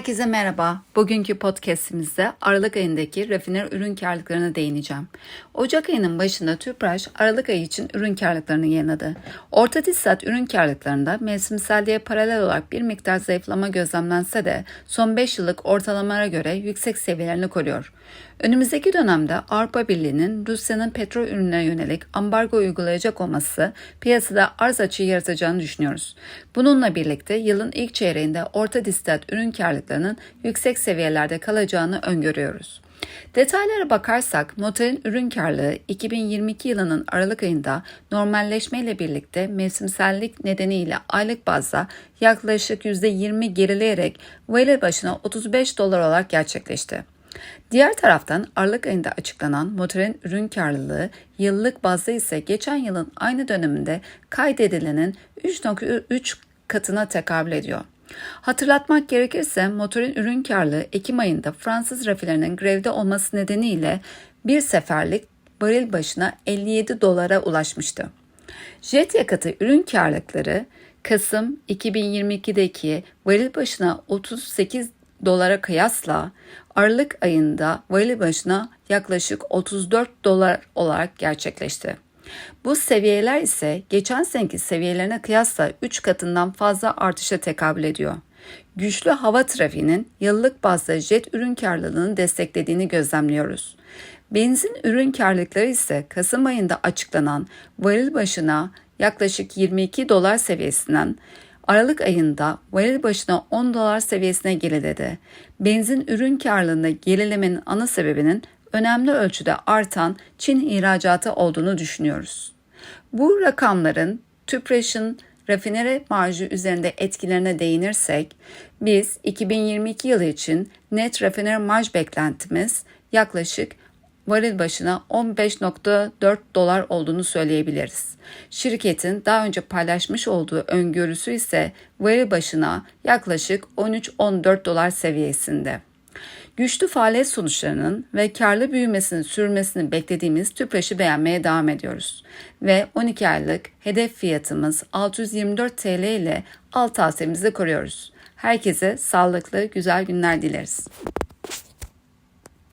Herkese merhaba. Bugünkü podcastimizde Aralık ayındaki rafiner ürün karlılıklarına değineceğim. Ocak ayının başında Tüpraş Aralık ayı için ürün karlılıklarını yayınladı. Orta tisat ürün karlılıklarında mevsimselliğe paralel olarak bir miktar zayıflama gözlemlense de son 5 yıllık ortalamalara göre yüksek seviyelerini koruyor. Önümüzdeki dönemde Avrupa Birliği'nin Rusya'nın petrol ürünlerine yönelik ambargo uygulayacak olması piyasada arz açığı yaratacağını düşünüyoruz. Bununla birlikte yılın ilk çeyreğinde orta distat ürün karlılıklarının yüksek seviyelerde kalacağını öngörüyoruz. Detaylara bakarsak motorin ürün karlılığı 2022 yılının Aralık ayında normalleşmeyle birlikte mevsimsellik nedeniyle aylık bazda yaklaşık %20 gerileyerek varil başına 35 dolar olarak gerçekleşti. Diğer taraftan Aralık ayında açıklanan motorin ürün karlılığı yıllık bazda ise geçen yılın aynı döneminde kaydedilenin 3.3 katına tekabül ediyor. Hatırlatmak gerekirse motorin ürün karlılığı Ekim ayında Fransız rafilerinin grevde olması nedeniyle bir seferlik varil başına 57 dolara ulaşmıştı. Jet yakıtı ürün karlılıkları Kasım 2022'deki varil başına 38 dolara kıyasla Aralık ayında varil başına yaklaşık 34 dolar olarak gerçekleşti. Bu seviyeler ise geçen seneki seviyelerine kıyasla 3 katından fazla artışa tekabül ediyor. Güçlü hava trafiğinin yıllık bazda jet ürün karlılığını desteklediğini gözlemliyoruz. Benzin ürün karlılıkları ise Kasım ayında açıklanan varil başına yaklaşık 22 dolar seviyesinden Aralık ayında varil başına 10 dolar seviyesine geriledi. Benzin ürün karlılığında gerilemenin ana sebebinin önemli ölçüde artan Çin ihracatı olduğunu düşünüyoruz. Bu rakamların TÜPRAŞ'ın rafinere marjı üzerinde etkilerine değinirsek, biz 2022 yılı için net rafiner marj beklentimiz yaklaşık varil başına 15.4 dolar olduğunu söyleyebiliriz. Şirketin daha önce paylaşmış olduğu öngörüsü ise varil başına yaklaşık 13-14 dolar seviyesinde. Güçlü faaliyet sonuçlarının ve karlı büyümesinin sürmesini beklediğimiz tüpraşı beğenmeye devam ediyoruz. Ve 12 aylık hedef fiyatımız 624 TL ile alt tavsiyemizi koruyoruz. Herkese sağlıklı, güzel günler dileriz.